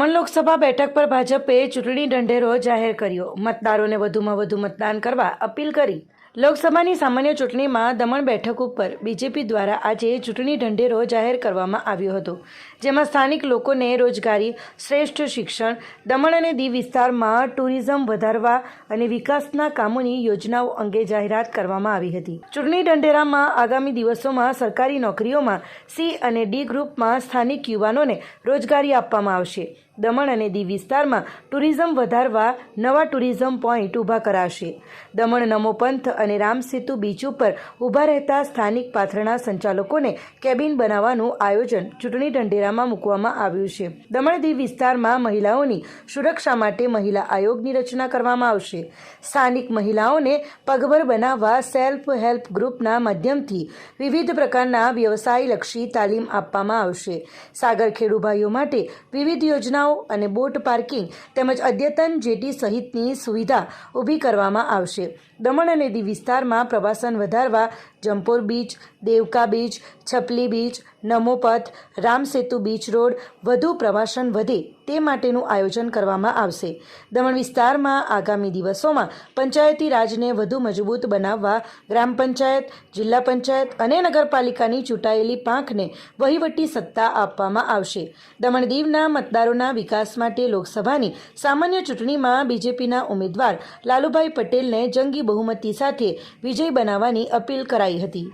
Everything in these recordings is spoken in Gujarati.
દમણ લોકસભા બેઠક પર ભાજપે ચૂંટણી ઢંઢેરો જાહેર કર્યો. મતદારોને વધુમાં વધુ મતદાન કરવા અપીલ કરી. લોકસભાની સામાન્ય ચૂંટણીમાં દમણ બેઠક ઉપર બીજેપી દ્વારા આજે ચૂંટણી ઢંઢેરો જાહેર કરવામાં આવ્યો હતો. જેમાં સ્થાનિક લોકોને રોજગારી, શ્રેષ્ઠ શિક્ષણ, દમણ અને દીવ વિસ્તારમાં ટુરિઝમ વધારવા અને વિકાસના કામોની યોજનાઓ અંગે જાહેરાત કરવામાં આવી હતી. ચૂંટણી ઢંઢેરામાં આગામી દિવસોમાં સરકારી નોકરીઓમાં સી અને ડી ગ્રુપમાં સ્થાનિક યુવાનોને રોજગારી આપવામાં આવશે. દમણ અને દીવ વિસ્તારમાં ટુરિઝમ વધારવા નવા ટુરિઝમ પોઈન્ટ ઊભા કરાશે. દમણ નમો પંથ અને રામસેતુ બીચ ઉપર ઊભા રહેતા સ્થાનિક પાથરણા સંચાલકોને કેબિન બનાવવાનું આયોજન ચૂંટણી ઢંઢેરામાં મૂકવામાં આવ્યું છે. દમણ દીવ વિસ્તારમાં મહિલાઓની સુરક્ષા માટે મહિલા આયોગની રચના કરવામાં આવશે. સ્થાનિક મહિલાઓને પગભર બનાવવા સેલ્ફ હેલ્પ ગ્રુપના માધ્યમથી વિવિધ પ્રકારના વ્યવસાયલક્ષી તાલીમ આપવામાં આવશે. સાગર ખેડુભાઈઓ માટે વિવિધ યોજનાઓ અને બોટ પાર્કિંગ તેમજ અદ્યતન જેટી સહિતની સુવિધા ઊભી કરવામાં આવશે. દમણ અને દીવ વિસ્તારમાં પ્રવાસન વધારવા Jampore beach Devka beach Chhapli beach Namopath Ramsetu beach road વધુ પ્રવાસન વધે. તે માટેનું આયોજન કરવામાં આવશે. દમણ વિસ્તારમાં આગામી દિવસોમાં પંચાયતી રાજને વધુ મજબૂત બનાવવા ગ્રામ પંચાયત, જિલ્લા પંચાયત અને નગરપાલિકાની ચૂંટાયેલી પાંખને વહીવટી સત્તા આપવામાં આવશે. દમણ દીવના મતદારોના વિકાસ માટે લોકસભાની સામાન્ય ચૂંટણીમાં બીજેપીના ઉમેદવાર લાલુભાઈ પટેલને જંગી બહુમતી સાથે વિજય બનાવવાની અપીલ કરાઈ હતી.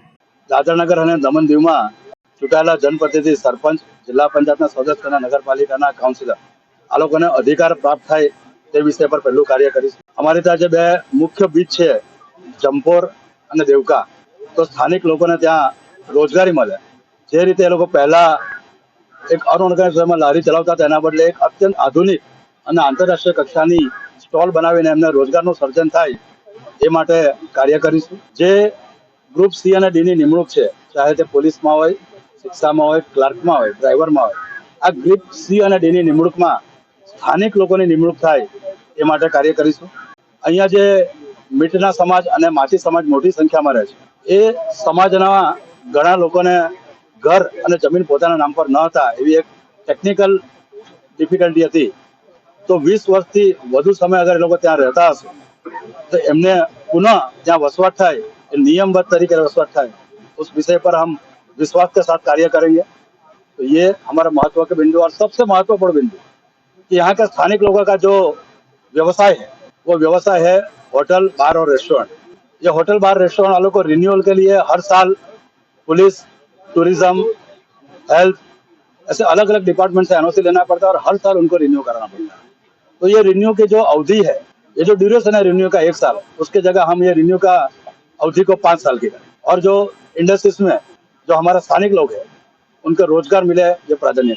દાદરાનગર અને દમણ દીવમાં ચૂંટાયેલા જનપ્રતિનિધિ, સરપંચ જિલ્લા પંચાયતના સદસ્ય અને નગરપાલિકાના કાઉન્સિલર આ લોકોને અધિકાર પ્રાપ્ત થાય તે વિષય પર પહેલું કાર્ય કરીશું. અમારી ત્યાં જે બે મુખ્ય બીચ છે જમ્પોર અને દેવકા, તો સ્થાનિક લોકોને ત્યાં રોજગારી મળે. જે રીતે એ લોકો પહેલા એક અનઓર્ગેનાઇઝમાં લારી ચલાવતા તેના બદલે એક અત્યંત આધુનિક અને આંતરરાષ્ટ્રીય કક્ષાની સ્ટોલ બનાવીને એમને રોજગારનું સર્જન થાય, એ માટે કાર્ય કરીશું. જે ગ્રુપ સી અને ડી ની નિમણૂક છે, ચાહે તે પોલીસમાં હોય શિક્ષામાં હોય, ક્લાર્કમાં હોય, ડ્રાઈવરમાં હોય, આ ગ્રીપ સી અને ડીની નિમણૂકમાં સ્થાનિક લોકોની નિમણૂક થાય એ માટે કાર્ય કરીશું. અહીંયા જે મીટના સમાજ અને માછી સમાજ મોટી સંખ્યામાં રહે છે. એ સમાજના ઘણા લોકોને ઘર અને જમીન પોતાના નામ પર ન હતા એવી એક ટેકનિકલ ડિફિકલ્ટી હતી. તો વીસ વર્ષથી વધુ સમય અગર એ લોકો ત્યાં રહેતા હશે तो એમને પુનઃ ત્યાં વસવાટ થાય નિયમબદ્ધ તરીકે વસવાટ થાય, ઉસ વિષય પર હમ विश्वास के साथ कार्य करेंगे तो ये हमारा महत्व के बिंदु और सबसे महत्वपूर्ण बिंदु कि यहाँ के स्थानिक लोगों का जो व्यवसाय है, वो व्यवसाय है होटल, बार और रेस्टोरेंट। ये होटल, बार, रेस्टोरेंट वालों को रिन्यूअल के लिए हर साल पुलिस टूरिज़्म हेल्थ ऐसे अलग अलग डिपार्टमेंट से एनओसी लेना पड़ता है और हर साल उनको रिन्यू कराना पड़ता है। तो ये रिन्यू की जो अवधि है, ये जो ड्यूरेशन है रिन्यू का एक साल, उसके जगह हम ये रिन्यू का अवधि को पाँच साल की और जो इंडस्ट्रीज़ में जो हमारे स्थानिक लोग हैं उनको रोजगार मिले ये प्राधान्य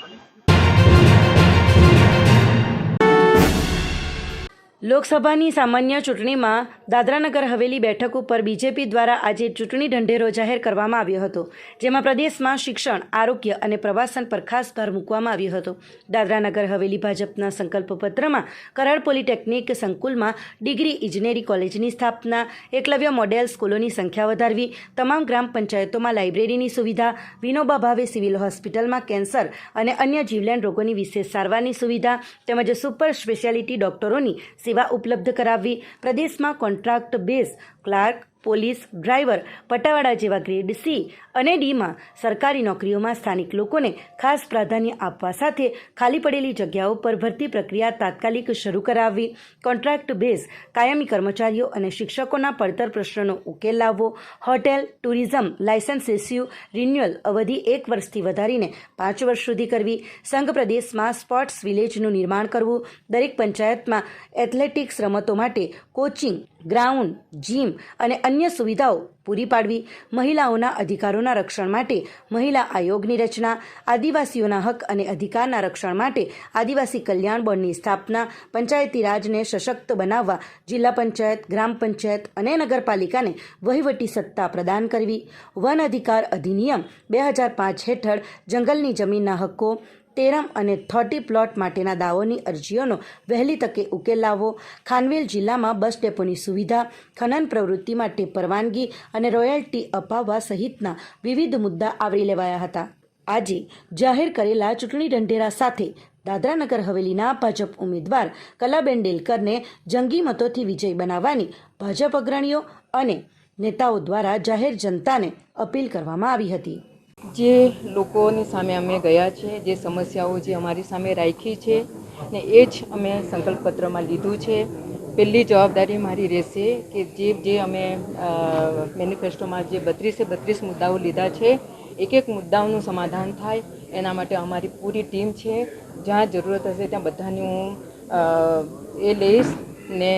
લોકસભાની સામાન્ય ચૂંટણીમાં દાદરાનગર હવેલી બેઠક ઉપર બીજેપી દ્વારા આજે ચૂંટણી ઢંઢેરો જાહેર કરવામાં આવ્યો હતો, જેમાં પ્રદેશમાં શિક્ષણ, આરોગ્ય અને પ્રવાસન પર ખાસ ભાર મૂકવામાં આવ્યો હતો. દાદરાનગર હવેલી ભાજપના સંકલ્પ પત્રમાં કરાડ પોલિટેકનિક સંકુલમાં ડિગ્રી ઇજનેરી કોલેજની સ્થાપના, એકલવ્ય મોડેલ સ્કૂલોની સંખ્યા વધારવી, તમામ ગ્રામ પંચાયતોમાં લાઇબ્રેરીની સુવિધા, વિનોબા ભાવે સિવિલ હોસ્પિટલમાં કેન્સર અને અન્ય જીવલેણ રોગોની વિશેષ સારવારની સુવિધા, તેમજ સુપર સ્પેશિયાલિટી ડોક્ટરોની સેવા ઉપલબ્ધ કરાવવી. પ્રદેશમાં contract base clerk police driver પટાવાડા જેવા ગ્રેડ સી અને ડીમાં સરકારી નોકરીઓમાં સ્થાનિક લોકોને ખાસ પ્રાધાન્ય આપવા સાથે ખાલી પડેલી જગ્યાઓ પર ભરતી પ્રક્રિયા તાત્કાલિક શરૂ કરાવવી, કોન્ટ્રાક્ટ બેઝ, કાયમી કર્મચારીઓ અને શિક્ષકોના પડતર પ્રશ્નોનો ઉકેલ લાવવો, hotel, tourism, licence issue, renewal અવધિ એક વર્ષથી વધારીને પાંચ વર્ષ સુધી કરવી, સંઘ પ્રદેશમાં સ્પોર્ટ્સ વિલેજનું નિર્માણ કરવું, દરેક પંચાયતમાં એથ્લેટિક્સ રમતો માટે કોચિંગ, ગ્રાઉન્ડ, જીમ અને અન્ય સુવિધાઓ પૂરી પાડવી, મહિલાઓના અધિકારોના રક્ષણ માટે મહિલા આયોગની રચના, આદિવાસીઓના હક અને અધિકારના રક્ષણ માટે આદિવાસી કલ્યાણ બોર્ડની સ્થાપના, પંચાયતી રાજને સશક્ત બનાવવા, જિલ્લા પંચાયત, ગ્રામ પંચાયત અને નગરપાલિકાને વહીવટી સત્તા પ્રદાન કરવી, વન અધિકાર અધિનિયમ બે હજાર પાંચ હેઠળ જંગલની જમીનના હક્કો તેરમ અને થોર્ટી પ્લોટ માટેના દાવોની અરજીઓનો વહેલી તકે ઉકેલ લાવવો ખાનવેલ જિલ્લામાં બસ ડેપોની સુવિધા, ખનન પ્રવૃત્તિ માટે પરવાનગી અને રોયલ્ટી અપાવવા સહિતના વિવિધ મુદ્દા આવરી લેવાયા હતા. આજે જાહેર કરેલા ચૂંટણી ઢંઢેરા સાથે દાદરાનગર હવેલીના ભાજપ ઉમેદવાર કલાબેન ડેલકરને જંગી મતોથી વિજય બનાવવાની ભાજપ અગ્રણીઓ અને નેતાઓ દ્વારા જાહેર જનતાને અપીલ કરવામાં આવી હતી. જે લોકોની સામે અમે ગયા છે, જે સમસ્યાઓ જે અમારી સામે રાખી છે ને એ જ અમે સંકલ્પપત્રમાં લીધું છે. પહેલી જવાબદારી મારી રહેશે કે જે જે અમે મેનિફેસ્ટોમાં જે બત્રીસે બત્રીસ મુદ્દાઓ લીધા છે એક એક મુદ્દાઓનું સમાધાન થાય, એના માટે અમારી પૂરી ટીમ છે. જ્યાં જરૂરત હશે ત્યાં બધાની હું એ લઈશ ને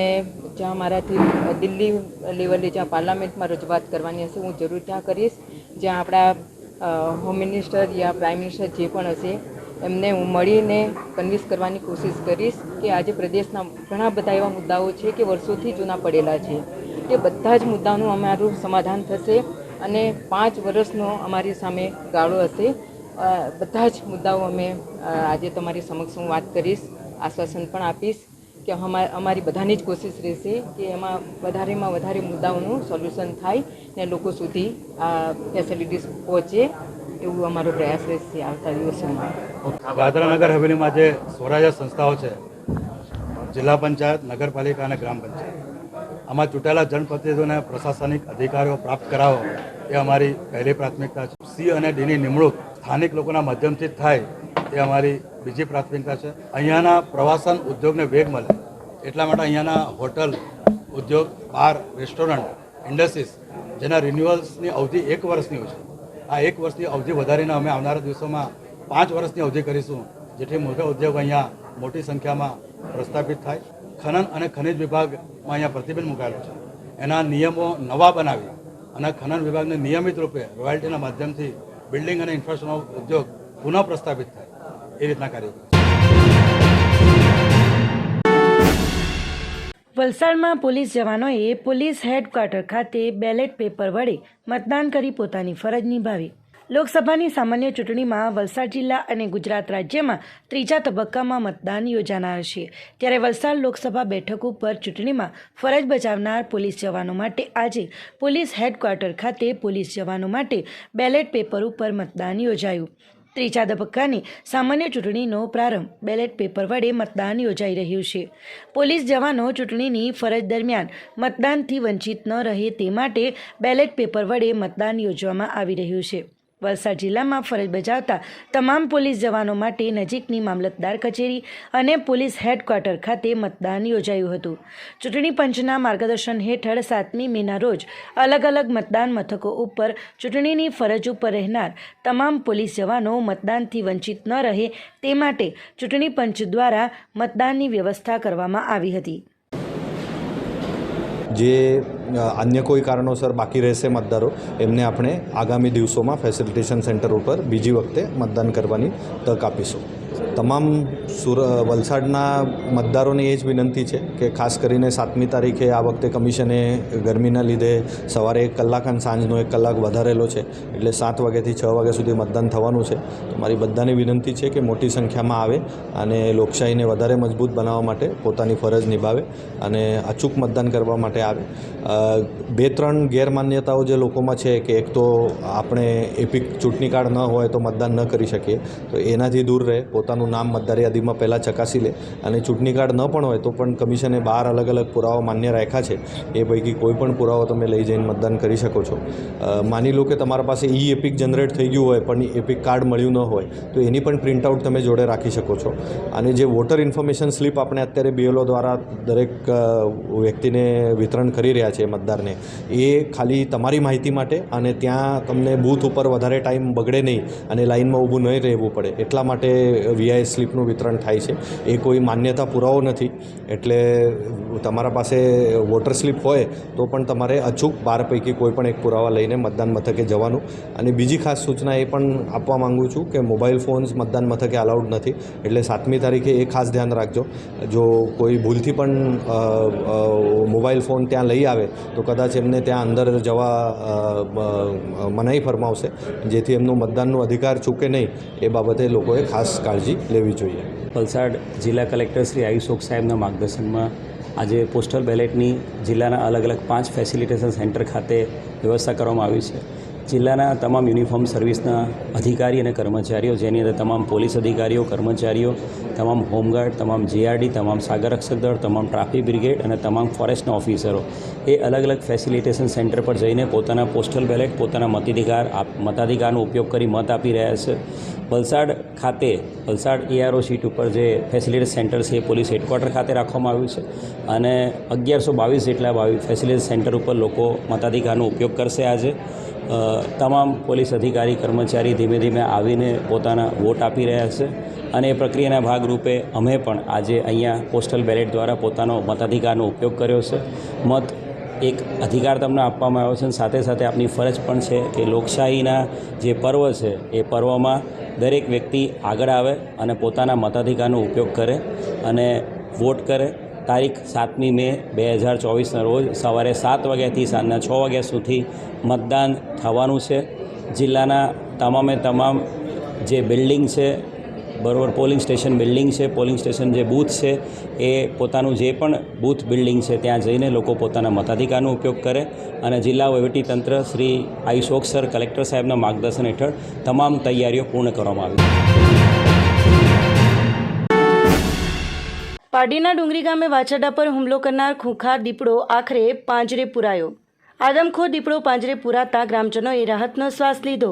જ્યાં મારાથી દિલ્હી લેવલે જ્યાં પાર્લામેન્ટમાં રજૂઆત કરવાની હશે, હું જરૂર ત્યાં કરીશ. જ્યાં આપણા હોમ મિનિસ્ટર યા પ્રાઇમ મિનિસ્ટર જે પણ હશે, એમને હું મળીને કન્વિન્સ કરવાની કોશિશ કરીશ કે આજે પ્રદેશના ઘણા બધા એવા મુદ્દાઓ છે કે વર્ષોથી જૂના પડેલા છે. તે બધા જ મુદ્દાનું અમારું સમાધાન થશે અને પાંચ વર્ષનો અમારી સામે ગાળો હશે. બધા જ મુદ્દાઓ અમે આજે તમારી સમક્ષ હું વાત કરીશ, આશ્વાસન પણ આપીશ. કે અમા, અમારી બધાની જ કોશિશ રહેશે કે એમાં વધારેમાં વધારે મુદ્દાઓનું સોલ્યુશન થાય ને લોકો સુધી આ ફેસિલિટીઝ પહોંચે એવું અમારો પ્રયાસ રહેશે આવતા દિવસોમાં. દાદરાનગર હવેલીમાં જે સ્વરાજ્ય સંસ્થાઓ છે. જિલ્લા પંચાયત, નગરપાલિકા અને ગ્રામ પંચાયત. આમાં ચૂંટાયેલા જનપ્રતિનિધિઓને પ્રશાસનિક અધિકારીઓ પ્રાપ્ત કરાવો એ અમારી પહેલી પ્રાથમિકતા છે. સી અને ડીની નિમણૂક સ્થાનિક લોકોના માધ્યમથી જ થાય એ અમારી બીજી પ્રાથમિકતા છે. અહીંયાના પ્રવાસન ઉદ્યોગને વેગ મળે. એટલા માટે અહીંયાના હોટલ, ઉદ્યોગ, બાર, રેસ્ટોરન્ટ, ઇન્ડસ્ટ્રીઝ, જેના રિન્યુઅલ્સની અવધિ એક વર્ષની હોય છે. આ એક વર્ષની અવધિ વધારીને અમે આવનારા દિવસોમાં પાંચ વર્ષની અવધિ કરીશું, જેથી મોટા ઉદ્યોગ અહીંયા મોટી સંખ્યામાં પ્રસ્થાપિત થાય. ખનન અને ખનિજ વિભાગમાં અહીંયા પ્રતિબંધ મુકાયેલો છે. એના નિયમો નવા બનાવી અને ખનન વિભાગને નિયમિત રૂપે રોયલ્ટીના માધ્યમથી બિલ્ડિંગ અને ઇન્ફ્રાસ્ટ્રક્ચર ઉદ્યોગ પુનઃ પ્રસ્થાપિત થાય. એ રીતના કાર્ય વલસાડમાં પોલીસ જવાનોએ પોલીસ હેડક્વાર્ટર ખાતે બેલેટ પેપર વડે મતદાન કરી પોતાની ફરજ નિભાવી. લોકસભાની સામાન્ય ચૂંટણીમાં વલસાડ જિલ્લા અને ગુજરાત રાજ્યમાં ત્રીજા તબક્કામાં મતદાન યોજાનાર છે. ત્યારે વલસાડ લોકસભા બેઠક ઉપર ચૂંટણીમાં ફરજ બજાવનાર પોલીસ જવાનો માટે આજે પોલીસ હેડક્વાર્ટર ખાતે પોલીસ જવાનો માટે બેલેટ પેપર ઉપર મતદાન યોજાયું. ત્રીજા તબક્કાની સામાન્ય ચૂંટણીનો પ્રારંભ. બેલેટ પેપર વડે મતદાન યોજાઈ રહ્યું છે. પોલીસ જવાનો ચૂંટણીની ફરજ દરમિયાન મતદાનથી વંચિત ન રહે તે માટે બેલેટ પેપર વડે મતદાન યોજવામાં આવી રહ્યું છે. વલસાડ જિલ્લામાં ફરજ બજાવતા તમામ પોલીસ જવાનો માટે નજીકની મામલતદાર કચેરી અને પોલીસ હેડક્વાર્ટર ખાતે મતદાન યોજાયું હતું. ચૂંટણી પંચના માર્ગદર્શન હેઠળ સાતમી મેના રોજ અલગ અલગ મતદાન મથકો ઉપર ચૂંટણીની ફરજ ઉપર રહેનાર તમામ પોલીસ જવાનો મતદાનથી વંચિત ન રહે તે માટે ચૂંટણી પંચ દ્વારા મતદાનની વ્યવસ્થા કરવામાં આવી હતી. જે અન્ય કોઈ કારણોસર બાકી રહેશે મતદારો, એમને આપણે આગામી દિવસોમાં ફેસિલિટેશન સેન્ટર ઉપર બીજી વખતે મતદાન કરવાની તક આપીશું. તમામ સુર, વલસાડના મતદારોને એ જ વિનંતી છે કે ખાસ કરીને સાતમી તારીખે આ વખતે કમિશને ગરમીના લીધે સવારે એક કલાક અને સાંજનો એક કલાક વધારેલો છે. એટલે સાત વાગ્યાથી છ વાગ્યા સુધી મતદાન થવાનું છે. મારી બધાને વિનંતી છે કે મોટી સંખ્યામાં આવે અને લોકશાહીને વધારે મજબૂત બનાવવા માટે પોતાની ફરજ નિભાવે અને અચૂક મતદાન કરવા માટે આવે. બે ત્રણ ગેરમાન્યતાઓ જે લોકોમાં છે કે એક તો આપણે એપિક ચૂંટણી કાર્ડ ન હોય તો મતદાન ન કરી શકીએ. તો એનાથી દૂર રહે પોતાનું નામ મતદાર યાદીમાં પહેલાં ચકાસી લે અને ચૂંટણી કાર્ડ ન પણ હોય તો પણ કમિશને બાર અલગ અલગ પુરાવા માન્ય રાખ્યા છે. એ પૈકી કોઈ પણ પુરાવો તમે લઈ જઈને મતદાન કરી શકો છો. માની લો કે તમારા પાસે ઈ એપિક જનરેટ થઈ ગયું હોય પણ એપિક કાર્ડ મળ્યું ન હોય તો એની પણ પ્રિન્ટઆઉટ તમે જોડે રાખી શકો છો. અને જે વોટર ઇન્ફોર્મેશન સ્લીપ આપણે અત્યારે બીએલઓ દ્વારા દરેક વ્યક્તિને વિતરણ કરી રહ્યા છે મતદારને, એ ખાલી તમારી માહિતી માટે અને ત્યાં તમને બૂથ ઉપર વધારે ટાઈમ બગડે નહીં અને લાઇનમાં ઊભું નહીં રહેવું પડે. એટલા માટે વીઆઈ સ્લીપનું વિતરણ થાય છે. એ કોઈ માન્યતા પુરાવો નથી. એટલે તમારા પાસે વોટર સ્લીપ હોય તો પણ તમારે અચૂક બાર પૈકી કોઈ પણ એક પુરાવા લઈને મતદાન મથકે જવાનું. અને બીજી ખાસ સૂચના એ પણ આપવા માંગુ છું કે મોબાઈલ ફોન્સ મતદાન મથકે અલાઉડ નથી. એટલે સાતમી તારીખે એ ખાસ ધ્યાન રાખજો. જો કોઈ ભૂલથી પણ મોબાઈલ ફોન ત્યાં લઈ આવે, તો કદાચ એમને ત્યાં અંદર જવા મનાઈ ફરમાવશે. જેથી એમનું મતદાનનો અધિકાર ચૂકે નહીં. એ બાબતે લોકોએ ખાસ કાળજી લેવી જોઈએ. વલસાડ જિલ્લા કલેક્ટર શ્રી આયુષ ઓક સાહેબના માર્ગદર્શનમાં આજે પોસ્ટલ બેલેટની જિલ્લાના અલગ અલગ પાંચ ફેસિલિટેશન સેન્ટર ખાતે વ્યવસ્થા કરવામાં આવી છે. જિલ્લાના તમામ યુનિફોર્મ સર્વિસના અધિકારી અને કર્મચારીઓ, જેની અંદર તમામ પોલીસ અધિકારીઓ, કર્મચારીઓ, તમામ હોમગાર્ડ, તમામ જીઆરડી, તમામ સાગરરક્ષક દળ, તમામ ટ્રાફિક બ્રિગેડ અને તમામ ફોરેસ્ટના ઓફિસરો એ અલગ અલગ ફેસિલિટેશન સેન્ટર પર જઈને પોતાના પોસ્ટલ બેલેટ, પોતાના મતાધિકાર મતાધિકારનો ઉપયોગ કરી મત આપી રહ્યા છે. વલસાડ ખાતે, વલસાડ એઆરઓ સીટ ઉપર જે ફેસિલિટી સેન્ટર છે, એ પોલીસ હેડક્વાર્ટર ખાતે રાખવામાં આવ્યું છે. અને અગિયારસો બાવીસ જેટલા બાવીસ ફેસિલિટી સેન્ટર ઉપર લોકો મતાધિકારનો ઉપયોગ કરશે આજે. તમામ પોલીસ અધિકારી, કર્મચારી ધીમે ધીમે આવીને પોતાના વોટ આપી રહ્યા છે. અને એ પ્રક્રિયાના ભાગરૂપે અમે પણ આજે અહીંયા પોસ્ટલ બેલેટ દ્વારા પોતાનો મતાધિકારનો ઉપયોગ કર્યો છે. મત એક અધિકાર તમને આપવામાં આવ્યો છે અને સાથે સાથે આપની ફરજ પણ છે કે લોકશાહીના જે પર્વ છે, એ પર્વમાં દરેક વ્યક્તિ આગળ આવે અને પોતાના મતાધિકારનો ઉપયોગ કરે અને વોટ કરે. તારીખ સાતમી મે બે હજાર ચોવીસના રોજ સવારે સાત વાગ્યાથી સાંજના છ વાગ્યા સુધી મતદાન થવાનું છે. જિલ્લાના તમામે તમામ જે બિલ્ડિંગ છે બરોબર, પોલિંગ સ્ટેશન બિલ્ડિંગ છે, પોલિંગ સ્ટેશન જે બૂથ છે, એ પોતાનું જે પણ બૂથ બિલ્ડિંગ છે, ત્યાં જઈને લોકો પોતાના મતાધિકારનો ઉપયોગ કરે અને જિલ્લા વહીવટીતંત્ર શ્રી આયુષ ઓક સર, કલેક્ટર સાહેબના માર્ગદર્શન હેઠળ તમામ તૈયારીઓ પૂર્ણ કરવામાં આવી પાડીના ડુંગરી ગામે વાછરડા પર હુમલો કરનાર ખૂંખાર દીપડો આખરે પાંજરે પુરાયો. આદમખોર દીપડો પાંજરે પુરાતા ગ્રામજનોએ રાહતનો શ્વાસ લીધો.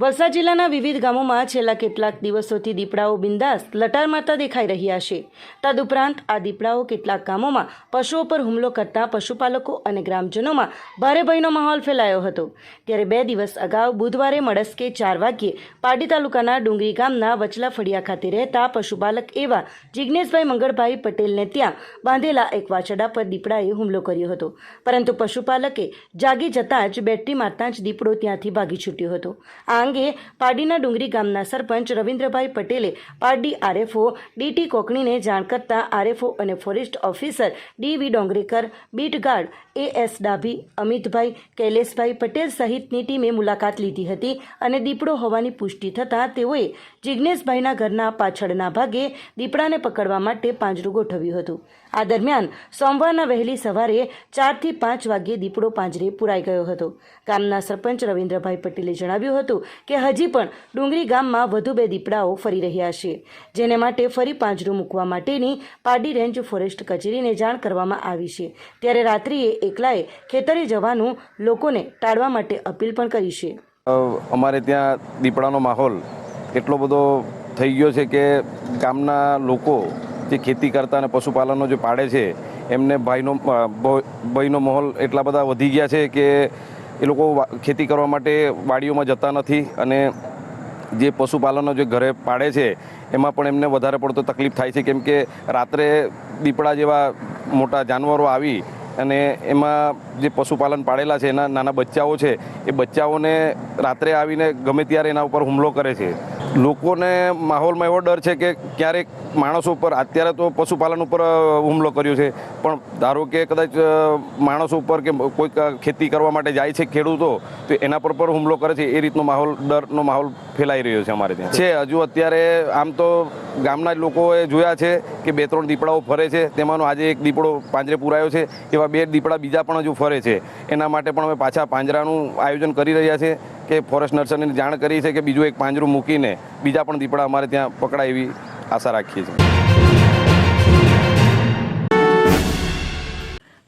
વલસાડ જિલ્લાના વિવિધ ગામોમાં છેલ્લા કેટલાક દિવસોથી દીપડાઓ બિંદાસ લટાર મારતા દેખાઈ રહ્યા છે. તદુપરાંત આ દીપડાઓ કેટલાક ગામોમાં પશુઓ પર હુમલો કરતા પશુપાલકો અને ગ્રામજનોમાં ભારે ભયનો માહોલ ફેલાયો હતો. ત્યારે બે દિવસ અગાઉ બુધવારે મળસ્કે ચાર વાગ્યે પાડી તાલુકાના ડુંગરી ગામના વચલા ફળિયા ખાતે રહેતા પશુપાલક એવા જિજ્ઞેશભાઈ મંગળભાઈ પટેલને ત્યાં બાંધેલા એક વાછડા પર દીપડાએ હુમલો કર્યો હતો. પરંતુ પશુપાલકે જાગી જતાં જ બેટરી મારતા જ દીપડો ત્યાંથી ભાગી છૂટ્યો હતો. આ અંગે પારડીના ડુંગરી ગામના સરપંચ રવિન્દ્રભાઈ પટેલે પારડી આરએફઓ ડીટી કોકણીને જાણ કરતા આરએફઓ અને forest officer D V Dongrekar beat guard A S Dabhi, Amitbhai, Kaileshbhai Patel સહિતની ટીમે મુલાકાત લીધી હતી અને દીપડો હોવાની પુષ્ટિ થતાં તેઓએ જિજ્ઞેશભાઈના ઘરના પાછળના ભાગે દીપડાને પકડવા માટે પાંજરું ગોઠવ્યું હતું. આ દરમિયાન સોમવારના વહેલી સવારે ચારથી પાંચ વાગ્યે દીપડો પાંજરે પુરાઈ ગયો હતો. ગામના સરપંચ રવિન્દ્રભાઈ પટેલે જણાવ્યું હતું કે હજી પણ ડુંગરી ગામમાં વધુ બે દીપડાઓ ફરી રહ્યા છે, જેને માટે ફરી પાંજરું મૂકવા માટેની પાડી રેન્જ ફોરેસ્ટ કચેરીને જાણ કરવામાં આવી છે. ત્યારે રાત્રિએ એકલાએ ખેતરે જવાનું લોકોને ટાળવા માટે અપીલ પણ કરી છે. અમારે ત્યાં દીપડાનો માહોલ એટલો બધો થઈ ગયો છે કે ગામના લોકો જે ખેતી કરતા અને પશુપાલનનો જે પાડે છે, એમને ભાઈનો ભાઈનો માહોલ એટલા બધા વધી ગયા છે કે એ લોકો ખેતી કરવા માટે વાડીઓમાં જતા નથી અને જે પશુપાલનો જે ઘરે પાડે છે, એમાં પણ એમને વધારે પડતો તકલીફ થાય છે. કેમ કે રાત્રે દીપડા જેવા મોટા જાનવરો આવી અને એમાં જે પશુપાલન પાડેલા છે, એના નાના બચ્ચાઓ છે, એ બચ્ચાઓને રાત્રે આવીને ગમે ત્યારે એના ઉપર હુમલો કરે છે. લોકોને માહોલમાં એવો ડર છે કે ક્યારેક માણસો ઉપર, અત્યારે તો પશુપાલન ઉપર હુમલો કર્યો છે. પણ ધારો કે કદાચ માણસ ઉપર કે કોઈક ખેતી કરવા માટે જાય છે ખેડૂતો, તો એના પર પણ હુમલો કરે છે. એ રીતનો માહોલ, ડરનો માહોલ ફેલાઈ રહ્યો છે અમારે ત્યાં. છે, હજુ અત્યારે આમ તો ગામના લોકોએ જોયા છે કે બે ત્રણ દીપડાઓ ફરે છે. તેમાંનો આજે એક દીપડો પાંજરે પૂરાયો છે, એવા બે દીપડા બીજા પણ હજુ ફરે છે. એના માટે પણ અમે પાછા પાંજરાનું આયોજન કરી રહ્યા છે કે ફોરેસ્ટ નર્સરીને જાણ કરી છે કે બીજું એક પાંજરું મૂકીને બીજા પણ દીપડા અમારે ત્યાં પકડાય એવી આશા રાખીએ છીએ.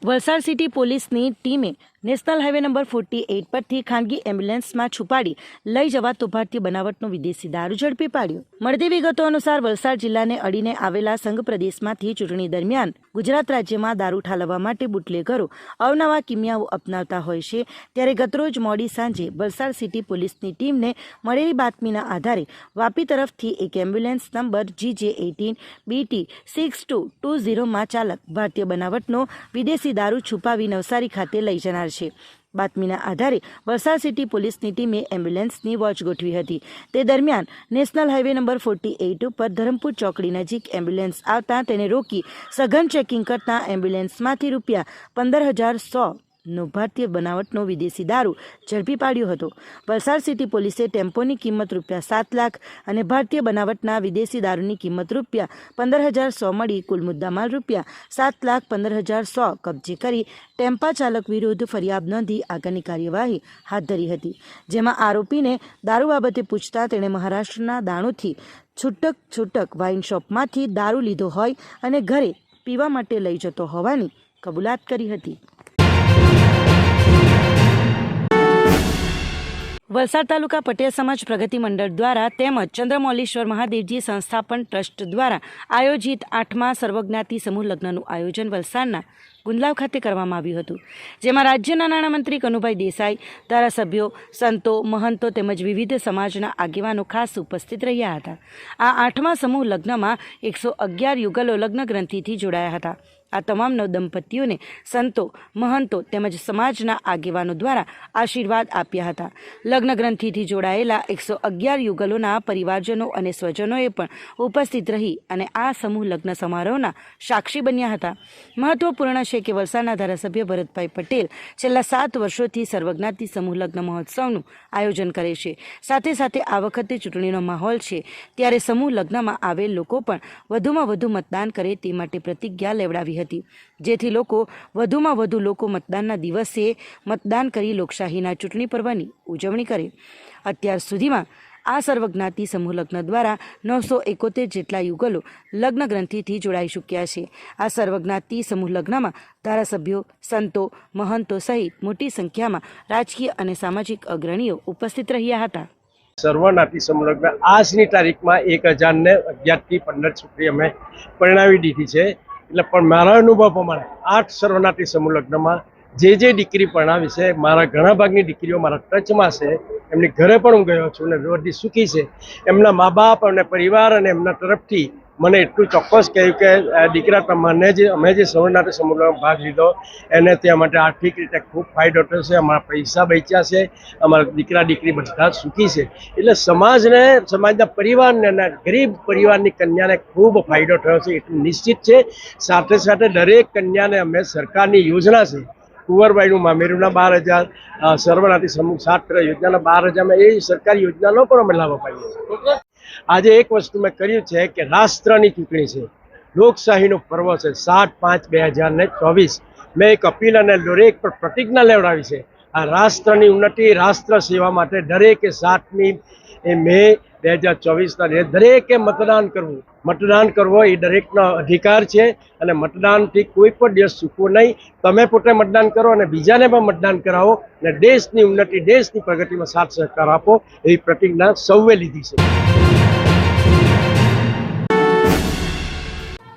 વલસાડ સિટી પોલીસની ટીમે national highway number forty eight પરથી ખાનગી એમ્બ્યુલન્સમાં છુપાડી લઈ જવા ભારતીય બનાવટનો વિદેશી દારૂ ઝડપી પાડ્યો. મળતી વિગતો અનુસાર વલસાડ જિલ્લાને અડીને આવેલા સંઘ પ્રદેશમાંથી ચૂંટણી દરમિયાન ગુજરાત રાજ્યમાં દારૂ ઠાલવવા માટે બુટલેગરો અવનવા કિમિયાઓ અપનાવતા હોય છે. ત્યારે ગતરોજ મોડી સાંજે વલસાડ સિટી પોલીસની ટીમને મળેલી બાતમીના આધારે વાપી તરફથી એક ambulance number GJ eighteen BT six two two ઝીરોમાં ચાલક ભારતીય બનાવટનો વિદેશી દારૂ છુપાવી નવસારી ખાતે લઈ જનાર છે. બાતમીના આધારે વલસાડ સિટી પોલીસની ટીમે એમ્બ્યુલન્સની વોચ ગોઠવી હતી. તે દરમિયાન national highway number forty eight ઉપર ધરમપુર ચોકડી નજીક એમ્બ્યુલન્સ આવતા તેને રોકી સઘન ચેકિંગ કરતા એમ્બ્યુલન્સમાંથી રૂપિયા પંદર હજાર સો નો ભારતીય બનાવટનો વિદેશી દારૂ ઝડપી પાડ્યો હતો. વલસાડ સિટી પોલીસે ટેમ્પોની કિંમત રૂપિયા સાત લાખ અને ભારતીય બનાવટના વિદેશી દારૂની કિંમત રૂપિયા પંદર હજાર સો મળી. કુલ મુદ્દામાલ રૂપિયા સાત લાખ પંદર હજાર સો કબજે કરી ટેમ્પા ચાલક વિરુદ્ધ ફરિયાદ નોંધી આગળની કાર્યવાહી હાથ ધરી હતી. જેમાં આરોપીને દારૂ બાબતે પૂછતા તેણે મહારાષ્ટ્રના દાણોથી છૂટક છૂટક વાઇન શોપમાંથી દારૂ લીધો હોય અને ઘરે પીવા માટે લઈ જતો હોવાની કબૂલાત કરી હતી. વલસાડ તાલુકા પટેલ સમાજ પ્રગતિ મંડળ દ્વારા તેમજ ચંદ્રમૌલીશ્વર મહાદેવજી સંસ્થાપન ટ્રસ્ટ દ્વારા આયોજિત આઠમા સર્વજ્ઞાતિ સમૂહ લગ્નનું આયોજન વલસાડના ગુંદલાવ ખાતે કરવામાં આવ્યું હતું, જેમાં રાજ્યના નાણામંત્રી કનુભાઈ દેસાઈ, ધારાસભ્યો સંતો, મહંતો તેમજ વિવિધ સમાજના આગેવાનો ખાસ ઉપસ્થિત રહ્યા હતા. આ આઠમા સમૂહ લગ્નમાં એકસો અગિયાર યુગલો લગ્ન ગ્રંથિથી જોડાયા હતા. આ તમામ નવદંપતીઓને સંતો, મહંતો તેમજ સમાજના આગેવાનો દ્વારા આશીર્વાદ આપ્યા હતા. લગ્ન ગ્રંથિથી જોડાયેલા એકસો અગિયાર યુગલોના પરિવારજનો અને સ્વજનોએ પણ ઉપસ્થિત રહી અને આ સમૂહ લગ્ન સમારોહના સાક્ષી બન્યા હતા. મહત્વપૂર્ણ છે કે વલસાડના ધારાસભ્ય ભરતભાઈ પટેલ છેલ્લા સાત વર્ષોથી સર્વજ્ઞાતિ સમૂહ લગ્ન મહોત્સવનું આયોજન કરે છે. સાથે સાથે આ વખતે ચૂંટણીનો માહોલ છે. ત્યારે સમૂહ લગ્નમાં આવેલ લોકો પણ વધુમાં વધુ મતદાન કરે તે માટે પ્રતિજ્ઞા લેવડાવી હતી. જેથી લોકો વધુમાં વધુ લોકો મતદાનના દિવસે મતદાન કરી લોકશાહીના ચૂંટણી પર્વની ઉજવણી કરે. અત્યાર સુધીમાં આ સર્વજ્ઞાતિ સમૂહ લગ્ન દ્વારા નવસો એકોતેર જેટલા યુગલો લગ્ન ગ્રંથિથી જોડાઈ ચૂક્યા છે. આ સર્વજ્ઞાતિ સમૂહ લગ્નમાં ધારાસભ્યો, સંતો, મહંતો સહિત મોટી સંખ્યામાં રાજકીય અને સામાજિક અગ્રણીઓ ઉપસ્થિત રહ્યા હતા. સર્વનાથી સંલગ્ન આજની તારીખમાં એક હજાર ને અગિયારથી પંદર છોકરી અમે પરણાવી દીધી છે. એટલે પણ મારા અનુભવ પ્રમાણે આઠ સર્વનાટી સમૂહ લગ્નમાં જે જે દીકરી પરણાવી છે, મારા ઘણા ભાગની દીકરીઓ મારા ટચમાં છે, એમની ઘરે પણ હું ગયો છું અને બધી સુખી છે. એમના મા બાપ અને પરિવાર અને એમના તરફથી મને એટલું ચોક્કસ કહ્યું કે દીકરા તમને જે, અમે જે સૌરનાથ સમુદ્રમાં ભાગ લીધો, એને ત્યાં માટે આર્થિક રીતે ખૂબ ફાયદો થશે અમારા પૈસા બચ્યા છે, અમારા દીકરા, દીકરી બધા સુખી છે. એટલે સમાજને, સમાજના પરિવારને ગરીબ પરિવારની કન્યાને ખૂબ ફાયદો થયો છે, એટલું નિશ્ચિત છે. સાથે સાથે દરેક કન્યાને અમે સરકારની યોજના છે. કુંવરબાઈનું મામેરુના બાર હજાર સર્વનાથી સમૂહ સાત યોજનાના બાર હજારમાં એ સરકારી યોજનાનો પણ અમે લાભ અપાવીએ છીએ. આજે એક વસ્તુ મેં કર્યું છે કે રાષ્ટ્રની ચૂંટણી છે. લોકશાહીનો પર્વ છે. સાત પાંચ બે હજાર ને ચોવીસ મેં એક અપીલ અને દરેક પર પ્રતિજ્ઞા લેવડાવી છે. આ રાષ્ટ્રની ઉન્નતિ, રાષ્ટ્ર સેવા માટે દરેકે સાતમી મે બે હજાર ચોવીસના દિવસે દરેકે મતદાન કરવું. મતદાન કરવો એ દરેકનો અધિકાર છે અને મતદાનથી કોઈ પણ દિવસ ચૂકવો નહીં. તમે પોતે મતદાન કરો અને બીજાને પણ મતદાન કરાવો અને દેશની ઉન્નતિ, દેશની પ્રગતિમાં સાથ સહકાર આપો એવી પ્રતિજ્ઞા સૌએ લીધી છે.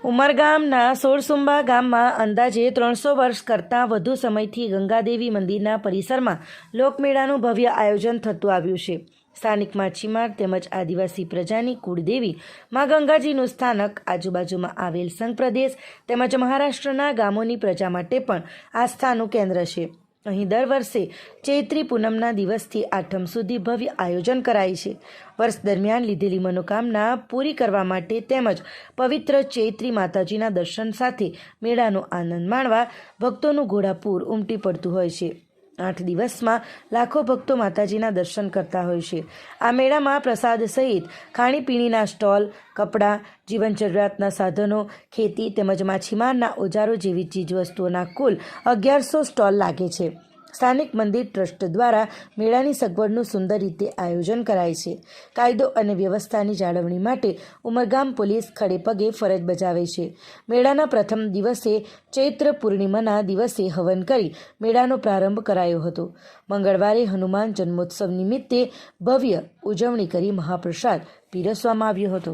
ઉમરગામના સોરસુંબા ગામમાં અંદાજે ત્રણસો વર્ષ કરતાં વધુ સમયથી ગંગાદેવી મંદિરના પરિસરમાં લોકમેળાનું ભવ્ય આયોજન થતું આવ્યું છે. સ્થાનિક માછીમાર તેમજ આદિવાસી પ્રજાની કુળદેવી મા ગંગાજીનું સ્થાનક આજુબાજુમાં આવેલ સંઘ પ્રદેશ તેમજ મહારાષ્ટ્રના ગામોની પ્રજા માટે પણ આસ્થાનું કેન્દ્ર છે. અહીં દર વર્ષે ચૈત્રી પૂનમના દિવસથી આઠમ સુધી ભવ્ય આયોજન કરાય છે. વર્ષ દરમિયાન લીધેલી મનોકામના પૂરી કરવા માટે તેમજ પવિત્ર ચૈત્રી માતાજીના દર્શન સાથે મેળાનો આનંદ માણવા ભક્તોનું ઘોડાપૂર ઉમટી પડતું હોય છે. આઠ દિવસમાં લાખો ભક્તો માતાજીના દર્શન કરતા હોય છે. આ મેળામાં પ્રસાદ સહિત ખાણીપીણીના સ્ટોલ, કપડાં જીવન જરૂરિયાતના સાધનો, ખેતી તેમજ માછીમારના ઓજારો જેવી ચીજવસ્તુઓના કુલ અગિયારસો સ્ટોલ લાગે છે. સ્થાનિક મંદિર ટ્રસ્ટ દ્વારા મેળાની સગવડનું સુંદર રીતે આયોજન કરાય છે. કાયદો અને વ્યવસ્થાની જાળવણી માટે ઉમરગામ પોલીસ ખડે પગે ફરજ બજાવે છે. મેળાના પ્રથમ દિવસે ચૈત્ર પૂર્ણિમાના દિવસે હવન કરી મેળાનો પ્રારંભ કરાયો હતો. મંગળવારે હનુમાન જન્મોત્સવ નિમિત્તે ભવ્ય ઉજવણી કરી મહાપ્રસાદ પીરસવામાં આવ્યો હતો.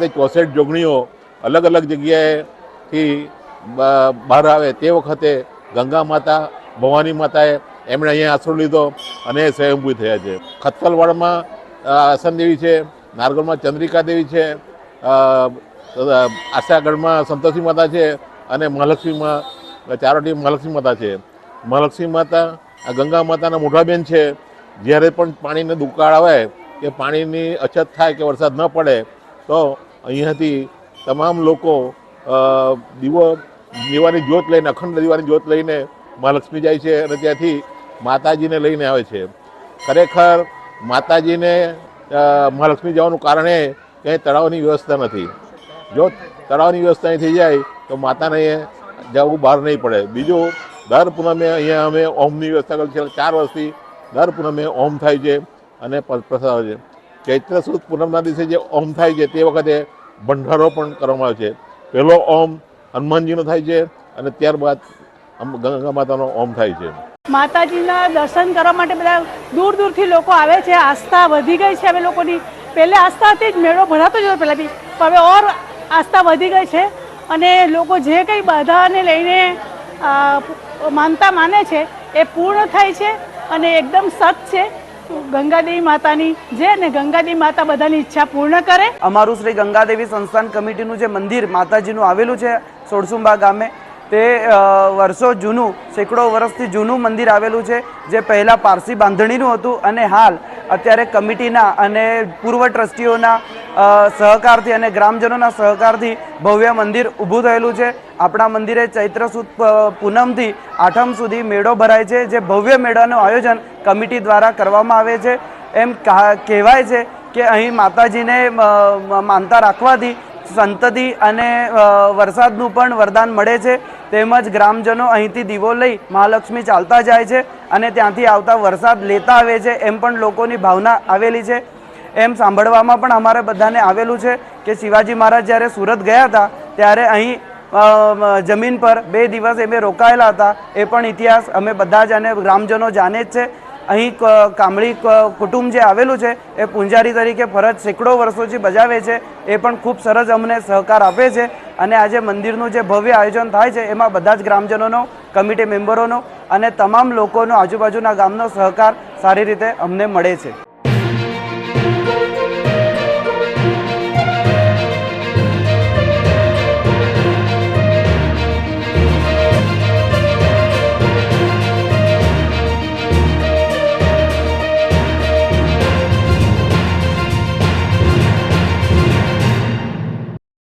વખતે ચોસઠ જોગણીઓ અલગ અલગ જગ્યાએથી બહાર આવે તે વખતે ગંગા માતા, ભવાની માતાએ એમણે અહીંયા આશરો લીધો અને સ્વયંભૂ થયા છે. ખત્તલવાડમાં આસન આસનદેવી છે, નારગોલમાં ચંદ્રિકા દેવી છે આશાગઢમાં સંતોષી માતા છે અને મહાલક્ષ્મીમાં, ચારોટી મહાલક્ષ્મી માતા છે. મહાલક્ષ્મી માતા, આ ગંગા માતાના મોઢાબેન છે. જ્યારે પણ પાણીને દુકાળ આવે, કે પાણીની અછત થાય કે વરસાદ ન પડે, તો અહીંયાથી તમામ લોકો દીવો, દીવાની જ્યોત લઈને, અખંડ દીવાની જ્યોત લઈને મહાલક્ષ્મી જાય છે અને ત્યાંથી માતાજીને લઈને આવે છે. ખરેખર માતાજીને મહાલક્ષ્મી જવાનું કારણે ક્યાંય તળાવની વ્યવસ્થા નથી. જો તળાવની વ્યવસ્થા થઈ જાય, તો માતાને જવું બહાર નહીં પડે. બીજું, દર પૂનમે અહીંયા અમે ઓમની વ્યવસ્થા કરી છે. ચાર વર્ષથી દર પૂનમે ઓમ થાય છે અને પ્રસાદ છે. ચૈત્ર સુદ પૂનમના દિવસે જે ઓમ થાય છે તે વખતે ભંડારો પણ કરવામાં આવે છે. પહેલો ઓમ હનુમાનજીનો થાય છે અને ત્યારબાદ ગંગા માતાનો ઓમ થાય છે. માતાજીના દર્શન કરવા માટે બધા દૂર દૂરથી લોકો આવે છે. આસ્થા વધી ગઈ છે. હવે લોકોની પહેલે આસ્થાથી જ મેળો ભરાતો જ હતો પહેલાંથી. હવે ઓર આસ્થા વધી ગઈ છે અને લોકો જે કંઈ બાધાને લઈને માનતા માને છે એ પૂર્ણ થાય છે અને એકદમ સત છે. ગંગાદેવી માતાની જે ને ગંગાદેવી માતા બધાની ઈચ્છા પૂર્ણ કરે. અમારું શ્રી ગંગાદેવી સંસ્થાન કમિટીનું જે મંદિર માતાજીનું આવેલું છે, સોળસુંબા ગામે, તે વર્ષો જૂનું, સેંકડો વર્ષથી જૂનું મંદિર આવેલું છે, જે પહેલાં પારસી બાંધણીનું હતું અને હાલ અત્યારે કમિટીના અને પૂર્વ ટ્રસ્ટીઓના સહકારથી અને ગ્રામજનોના સહકારથી ભવ્ય મંદિર ઊભું થયેલું છે. આપણા મંદિરે ચૈત્ર સુદ પૂનમથી આઠમ સુધી મેળો ભરાય છે, જે ભવ્ય મેળાનું આયોજન કમિટી દ્વારા કરવામાં આવે છે. એમ કહા- કહેવાય છે કે અહીં માતાજીને માનતા રાખવાથી સંતતિ અને વરસાદનું પણ વરદાન મળે છે. તેમજ ગ્રામજનો અહીંથી દીવો લઈ મહાલક્ષ્મી ચાલતા જાય છે અને ત્યાંથી આવતા વરસાદ લેતા આવે છે એમ પણ લોકોની ભાવના આવેલી છે. એમ સાંભળવામાં પણ અમારે બધાને આવેલું છે કે શિવાજી મહારાજ જ્યારે સુરત ગયા હતા, ત્યારે અહીં જમીન પર બે દિવસ એમે રોકાયેલા હતા. એ પણ ઇતિહાસ અમે બધા જ અને ગ્રામજનો જાણે જ છે. અહીં કામળી કુટુંબ જે આવેલું છે, એ પૂંજારી તરીકે ફરજ સેંકડો વર્ષોથી બજાવે છે, એ પણ ખૂબ સરસ અમને સહકાર આપે છે. અને આજે મંદિરનું જે ભવ્ય આયોજન થાય છે, એમાં બધા જ ગ્રામજનોનો, કમિટી મેમ્બરોનો અને તમામ લોકોનો આજુબાજુના ગામનો સહકાર સારી રીતે અમને મળે છે.